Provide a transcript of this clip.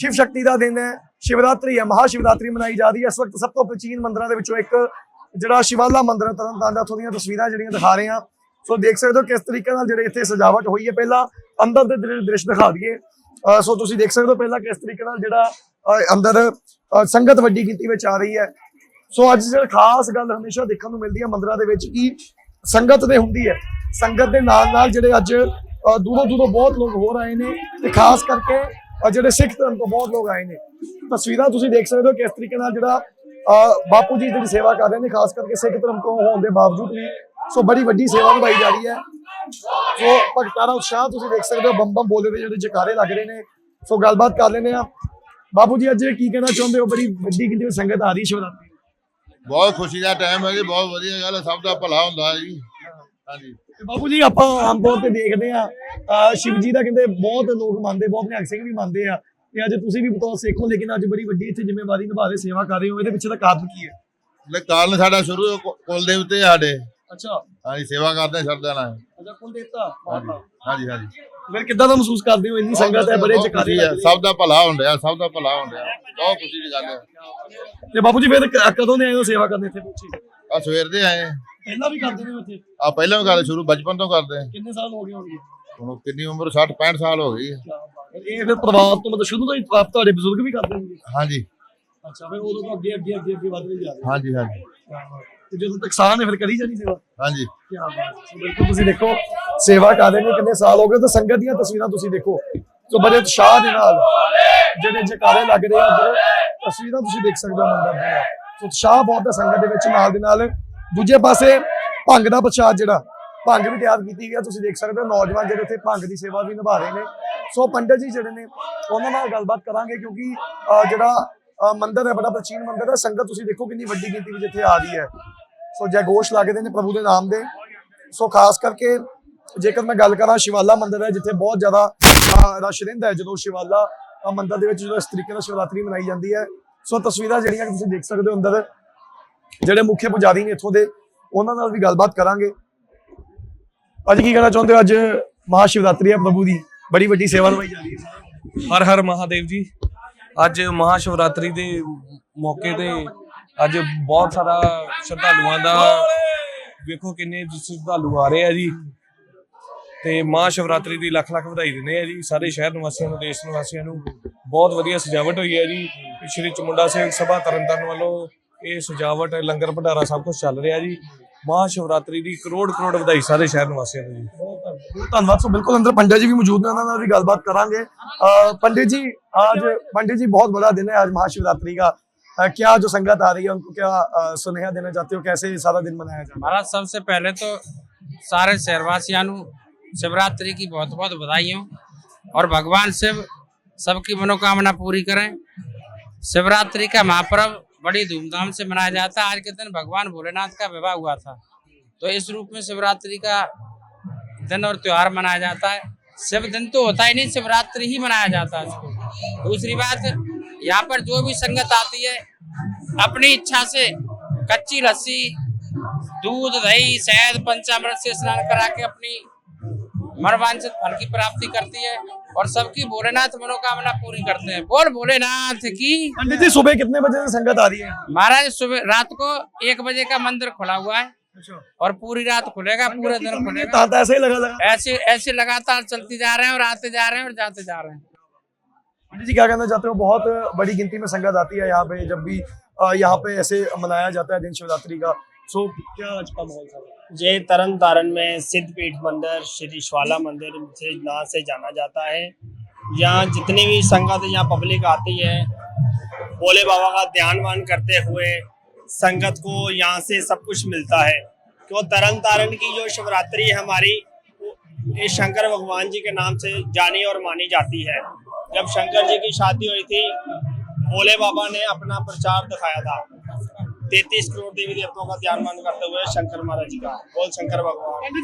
ਸ਼ਿਵ ਸ਼ਕਤੀ ਦਾ ਦਿਨ ਹੈ, ਸ਼ਿਵਰਾਤਰੀ ਹੈ, ਮਹਾ ਸ਼ਿਵਰਾਤਰੀ ਮਨਾਈ ਜਾ ਰਹੀ ਹੈ। ਇਸ ਵਕਤ ਸਭ ਤੋਂ ਪ੍ਰਾਚੀਨ ਮੰਦਰਾਂ ਦੇ ਵਿੱਚੋਂ ਇੱਕ ਜਿਹੜਾ ਸ਼ਿਵਾਲਾ ਮੰਦਿਰ ਹੈ ਤਰਨਤਾਰਨ ਦਾ, ਉੱਥੋਂ ਦੀਆਂ ਤਸਵੀਰਾਂ ਜਿਹੜੀਆਂ ਦਿਖਾ ਰਹੇ ਹਾਂ। ਸੋ ਦੇਖ ਸਕਦੇ ਹੋ ਕਿਸ ਤਰੀਕੇ ਨਾਲ ਜਿਹੜੇ ਇੱਥੇ ਸਜਾਵਟ ਹੋਈ ਹੈ। ਪਹਿਲਾਂ ਅੰਦਰ ਦੇ ਦ੍ਰਿਸ਼ ਦਿਖਾ ਦਈਏ। ਸੋ ਤੁਸੀਂ ਦੇਖ ਸਕਦੇ ਹੋ ਪਹਿਲਾਂ ਕਿਸ ਤਰੀਕੇ ਨਾਲ ਜਿਹੜਾ ਅੰਦਰ ਸੰਗਤ ਵੱਡੀ ਗਿਣਤੀ ਵਿੱਚ ਆ ਰਹੀ ਹੈ। ਸੋ ਅੱਜ ਜਿਹੜਾ ਖਾਸ ਗੱਲ ਹਮੇਸ਼ਾ ਦੇਖਣ ਨੂੰ ਮਿਲਦੀ ਹੈ ਮੰਦਰਾਂ ਦੇ ਵਿੱਚ ਕਿ ਸੰਗਤ ਦੇ ਹੁੰਦੀ ਹੈ। ਸੰਗਤ ਦੇ ਨਾਲ ਨਾਲ ਜਿਹੜੇ ਅੱਜ ਦੂਰੋਂ ਦੂਰੋਂ ਬਹੁਤ ਲੋਕ ਹੋਰ ਆਏ ਨੇ। ਤੇ ਖਾਸ ਕਰਕੇ ਅਹ ਜਿਹੜੇ ਸਿੱਖ ਧਰਮ ਤੋਂ ਬਹੁਤ ਲੋਕ ਆਏ ਨੇ। ਤਸਵੀਰਾਂ ਤੁਸੀਂ ਦੇਖ ਸਕਦੇ ਹੋ ਕਿਸ ਤਰੀਕੇ ਨਾਲ ਜਿਹੜਾ ਬਾਪੂ ਜੀ ਜਿਹੜੀ ਸੇਵਾ ਕਰ ਰਹੇ ਨੇ ਖਾਸ ਕਰਕੇ ਸਿੱਖ ਧਰਮ ਤੋਂ ਹੋਣ ਦੇ ਬਾਵਜੂਦ ਵੀ ਸੋ ਬੜੀ ਵੱਡੀ ਸੇਵਾ ਨਿਭਾਈ ਜਾ ਰਹੀ ਹੈ। ਸੋ ਭਗਤਾਂ ਦਾ ਉਤਸ਼ਾਹ ਤੁਸੀਂ ਦੇਖ ਸਕਦੇ ਹੋ ਬੰਮ ਬੰਮ ਬੋਲਦੇ ਹੋਏ ਜਿਹੜੇ ਜਕਾਰੇ ਲੱਗ ਰਹੇ ਨੇ। ਸੋ ਗੱਲਬਾਤ ਕਰ ਲੈਨੇ ਆ ਬਾਪੂ ਜੀ ਅੱਜ ਕੀ ਕਹਿਣਾ ਚਾਹੁੰਦੇ ਹੋ? ਬੜੀ ਵੱਡੀ ਗਿਣਤੀ ਵਿੱਚ ਸੰਗਤ ਆ ਰਹੀ ਸ਼ਿਵਰਾਤਰੀ ਬਹੁਤ ਖੁਸ਼ੀ ਦਾ ਟਾਈਮ ਹੈ ਜੀ ਬਹੁਤ ਵਧੀਆ ਗੱਲ ਹੈ ਸਭ ਦਾ ਭਲਾ ਹੁੰਦਾ ਜੀ। ਹਾਂਜੀ ਬਾਪੂ ਜੀ ਆਪਾਂ ਆਮ ਤੌਰ ਤੇ ਦੇਖਦੇ ਆ ਸ਼ਿਵ ਜੀ ਦਾ ਕਹਿੰਦੇ ਬਹੁਤ ਲੋਕ ਮੰਨਦੇ ਬਹੁਤ ਨਿਹੰਗ ਸਿੰਘ ਵੀ ਮੰਨਦੇ ਆ। ਤੇ ਅੱਜ ਤੁਸੀਂ ਵੀ ਬਤੌਰ ਸਿੱਖੋ ਲੇਕਿਨ ਅੱਜ ਬੜੀ ਵੱਡੀ ਇੱਥੇ ਜ਼ਿੰਮੇਵਾਰੀ ਨਿਭਾ ਰਹੇ ਸੇਵਾ ਕਰ ਰਹੇ ਹੋ। ਇਹਦੇ ਪਿੱਛੇ ਦਾ ਕਾਰਨ ਕੀ ਹੈ? ਲੈ ਕਾਰਨ ਸਾਡਾ ਸ਼ੁਰੂ ਕੁਲ ਆ ਸਾਡੇ। ਅੱਛਾ। ਹਾਂਜੀ ਸੇਵਾ ਕਰਦੇ ਹਾਂ ਸ਼ਰਧਾ ਨਾਲ। ਅੱਛਾ ਕੁਲ ਦੇਵਤਾ ਹਾਂਜੀ ਹਾਂਜੀ ਫਿਰ ਕਿੱਦਾਂ ਦਾ ਮਹਿਸੂਸ ਕਰਦੇ ਹੋ? ਇੰਨੀ ਸੰਗਤ ਹੈ ਬੜੇ ਖੁਸ਼ੀ ਹੈ, ਰਹੇ ਸਭ ਦਾ ਭਲਾ ਹੁੰਦਾ ਸਭ ਦਾ ਭਲਾ ਹੁੰਦਾ ਬਹੁਤ ਖੁਸ਼ੀ ਦੀ ਗੱਲ ਹੈ। ਤੇ ਬਾਪੂ ਜੀ ਫਿਰ ਕਦੋਂ ਦੇ ਆਏ ਹੋ ਸੇਵਾ ਕਰਨ ਇੱਥੇ ਪਹੁੰਚੇ? ਆ ਸਵੇਰ ਦੇ ਆਏ। ਪਹਿਲਾਂ ਵੀ ਕਰਦੇ ਨੇ ਉੱਥੇ? ਆ ਪਹਿਲਾਂ ਵੀ ਕਰਦੇ ਸ਼ੁਰੂ ਬਚਪਨ ਤੋਂ ਕਰਦੇ। ਕਿੰਨੇ ਸਾਲ ਹੋ ਗਏ ਹੋਣਗੇ? ਹੁਣ ਕਿੰਨੀ ਉਮਰ? 60 65 ਸਾਲ ਹੋ ਗਈ। ਹੈ। ਇਹ ਫਿਰ ਪਰਿਵਾਰ ਤੋਂ ਮਤਲਬ ਸ਼ੁਰੂ ਤੋਂ ਹੀ ਆਪ ਤੁਹਾਡੇ ਬਜ਼ੁਰਗ ਵੀ ਕਰਦੇ ਹੋਣਗੇ? ਹਾਂਜੀ। ਅੱਛਾ ਫਿਰ ਉਦੋਂ ਤੋਂ ਅੱਗੇ ਅੱਗੇ ਅੱਗੇ ਅੱਗੇ ਵਧਦੇ ਜਾ ਰਹੇ ਹਾਂਜੀ ਹਾਂਜੀ। ਤੇ ਜਦੋਂ ਤੱਕ ਸਾਹ ਨੇ ਫਿਰ ਕਰੀ ਜਾਣੀ ਸੇਵਾ? ਹਾਂਜੀ। ਕੀ ਬਾਤ ਹੈ। ਬਿਲਕੁਲ ਤੁਸੀਂ ਦੇਖੋ ਸੇਵਾ ਕਰ ਰਹੇ ਨੇ ਕਿੰਨੇ ਸਾਲ ਹੋ ਗਏ ਤਾਂ ਸੰਗਤ ਦੀਆਂ ਤਸਵੀਰਾਂ ਤੁਸੀਂ ਦੇਖੋ। ਸੋ ਬੜੇ ਉਤਸ਼ਾਹ ਦੇ ਨਾਲ ਜਿਹੜੇ ਜਕਾਰੇ ਲੱਗ ਰਹੇ ਆ ਅੰਦਰ ਤਸਵੀਰਾਂ ਤੁਸੀਂ ਦੇਖ ਸਕਦੇ ਹੋ ਮੰਦਰ ਦੀਆਂ। ਸੋ ਉਤਸ਼ਾਹ ਬਹੁਤ ਹੈ ਸੰਗਤ ਦੇ ਵਿੱਚ ਨਾਲ ਦੇ ਨਾਲ। ਦੂਜੇ ਪਾਸੇ ਭੰਗ ਦਾ ਪ੍ਰਸ਼ਾਦ ਜਿਹੜਾ ਭੰਗ ਵੀ ਤਿਆਰ ਕੀਤੀ ਗਈ ਗਿਆ ਤੁਸੀਂ ਦੇਖ ਸਕਦੇ ਹੋ ਨੌਜਵਾਨ ਜਿਹੜੇ ਇੱਥੇ ਭੰਗ ਦੀ ਸੇਵਾ ਵੀ ਨਿਭਾ ਰਹੇ ਨੇ। ਸੋ ਪੰਡਤ ਜੀ ਜਿਹੜੇ ਨੇ ਉਹਨਾਂ ਨਾਲ ਗੱਲਬਾਤ ਕਰਾਂਗੇ ਕਿਉਂਕਿ ਜਿਹੜਾ ਅਹ, ਮੰਦਿਰ ਹੈ ਬੜਾ ਪ੍ਰਾਚੀਨ ਮੰਦਿਰ ਹੈ। ਸੰਗਤ ਤੁਸੀਂ ਦੇਖੋ ਕਿੰਨੀ ਵੱਡੀ ਗਿਣਤੀ ਵਿੱਚ ਇੱਥੇ ਆ ਰਹੀ ਹੈ। ਸੋ ਜੈਗੋਸ਼ ਲੱਗਦੇ ਨੇ ਪ੍ਰਭੂ ਦੇ ਨਾਮ ਦੇ। ਸੋ ਖਾਸ ਕਰਕੇ ਜੇਕਰ ਮੈਂ ਗੱਲ ਕਰਾਂ ਸ਼ਿਵਾਲਾ ਮੰਦਿਰ ਹੈ ਜਿੱਥੇ ਬਹੁਤ ਜ਼ਿਆਦਾ ਰਸ਼ ਰਹਿੰਦਾ ਹੈ ਜਦੋਂ ਸ਼ਿਵਾਲਾ ਅਹ, ਮੰਦਿਰ ਦੇ ਵਿੱਚ ਜਦੋਂ ਇਸ ਤਰੀਕੇ ਨਾਲ ਸ਼ਿਵਰਾਤਰੀ ਮਨਾਈ ਜਾਂਦੀ ਹੈ। ਸੋ ਤਸਵੀਰਾਂ ਜਿਹੜੀਆਂ ਤੁਸੀਂ ਦੇਖ ਸਕਦੇ ਹੋ ਅੰਦਰ ਜਿਹੜੇ ਮੁੱਖ ਪੁਜਾਰੀ ਨੇ ਇੱਥੋਂ ਦੇ ਉਹਨਾਂ ਨਾਲ ਵੀ ਗੱਲਬਾਤ ਕਰਾਂਗੇ। ਅੱਜ ਕੀ ਕਹਿਣਾ ਚਾਹੁੰਦੇ ਹੋ? ਅੱਜ ਮਹਾ ਸ਼ਿਵਰਾਤਰੀ ਹੈ ਪ੍ਰਭੂ ਦੀ। ਬੜੀ ਵੱਡੀ ਸੇਵਾ ਨਿਭਾਈ ਜਾ ਰਹੀ ਹੈ। ਹਰ ਹਰ ਮਹਾਦੇਵ ਜੀ। ਅੱਜ ਮਹਾ ਸ਼ਿਵਰਾਤਰੀ ਦੇ ਮੌਕੇ ਤੇ ਅੱਜ ਬਹੁਤ ਸਾਰਾ ਸ਼ਰਧਾਲੂਆਂ ਦਾ ਵੇਖੋ ਕਿੰਨੇ ਸ਼ਰਧਾਲੂ ਆ ਰਹੇ ਆ ਜੀ। ਤੇ ਮਹਾਸ਼ਿਵਰਾਤਰੀ ਦੀ ਲੱਖ ਲੱਖ ਵਧਾਈ ਦਿੰਦੇ ਆ ਜੀ। ਸਾਰੇ ਸ਼ਹਿਰ ਨਿਵਾਸੀਆਂ ਨੂੰ, ਦੇਸ਼ ਨਿਵਾਸੀਆਂ ਨੂੰ ਬਹੁਤ ਵਧੀਆ ਸਜਾਵਟ ਹੋਈ ਹੈ ਜੀ। ਸ਼੍ਰੀ ਚਮੁੰਡਾ ਸਿੰਘ ਸਭਾ ਤਰਨਤਾਰਨ ਵੱਲੋਂ ਇਹ ਸਜਾਵਟ, ਲੰਗਰ ਭੰਡਾਰਾ ਸਭ ਕੁਝ ਚੱਲ ਰਿਹਾ ਜੀ। ਮਹਾਸ਼ਿਵਰਾਤਰੀ ਦੀ ਕਰੋੜ ਕਰੋੜ ਵਧਾਈ ਸਾਰੇ ਸ਼ਹਿਰ ਨਿਵਾਸੀਆਂ ਨੂੰ ਜੀ ਬਹੁਤ ਧੰਨਵਾਦ ਸੋ ਬਿਲਕੁਲ ਅੰਦਰ ਪੰਡਿਤ ਜੀ ਵੀ ਮੌਜੂਦ ਨੇ ਉਹਨਾਂ ਨਾਲ ਵੀ ਗੱਲਬਾਤ ਕਰਾਂਗੇ अ, पंडित जी आज पंडित जी बहुत बड़ा दिन है आज महाशिवरात्रि का अ, क्या जो संगत आ रही है उनको क्या अ, सुनेहा देना चाहते हो कैसे ये सारा दिन मनाया जाए महाराज सबसे पहले तो सारे शहरवासियों ਨੂੰ शिवरात्रि की बहुत बहुत बधाई हो और भगवान शिव सबकी मनोकामना पूरी करें शिवरात्रि का महापर्व बड़ी धूमधाम से मनाया जाता है। आज के दिन भगवान भोलेनाथ का विवाह हुआ था। तो इस रूप में शिवरात्रि का दिन और त्योहार मनाया जाता है। शिव दिन तो होता ही नहीं, शिवरात्रि ही मनाया जाता है दूसरी बात, यहाँ पर जो भी संगत आती है, अपनी इच्छा से कच्ची लस्सी, दूध, दही, शहद, पंचामृत से स्नान करा के अपनी मनवांछित फल की प्राप्ति करती है। और सबकी भोलेनाथ मनोकामना पूरी करते हैं। बोल भोलेनाथ की। पंडित जी सुबह कितने बजे से संगत आ रही है? महाराज सुबह रात को एक बजे का मंदिर खुला हुआ है और पूरी रात खुलेगा पूरे दिन खुलेगा। ऐसे ही लगा लगा। ऐसे ऐसे लगातार चलती जा रहे हैं और आते जा रहे हैं और जाते जा रहे हैं। पंडित जी क्या कहना चाहते हो? बहुत बड़ी गिनती में संगत आती है यहाँ पे जब भी यहाँ पे ऐसे मनाया जाता है दिन शिवरात्रि का। सो क्या आज का माहौल था ये तरन तारण में सिद्धपीठ मंदिर, श्री ज्वाला मंदिर से नाम से जाना जाता है। यहाँ जितनी भी संगत यहाँ पब्लिक आती है, भोले बाबा का ध्यान वान करते हुए संगत को यहाँ से सब कुछ मिलता है। क्यों? तरन तारण की जो शिवरात्रि है हमारी, ये शंकर भगवान जी के नाम से जानी और मानी जाती है। जब शंकर जी की शादी हुई थी, भोले बाबा ने अपना प्रचार दिखाया था। तैतीस करोड़ देवी देवताओं का ध्यान मान करते हुए शंकर महाराज जी का बोल शंकर भगवान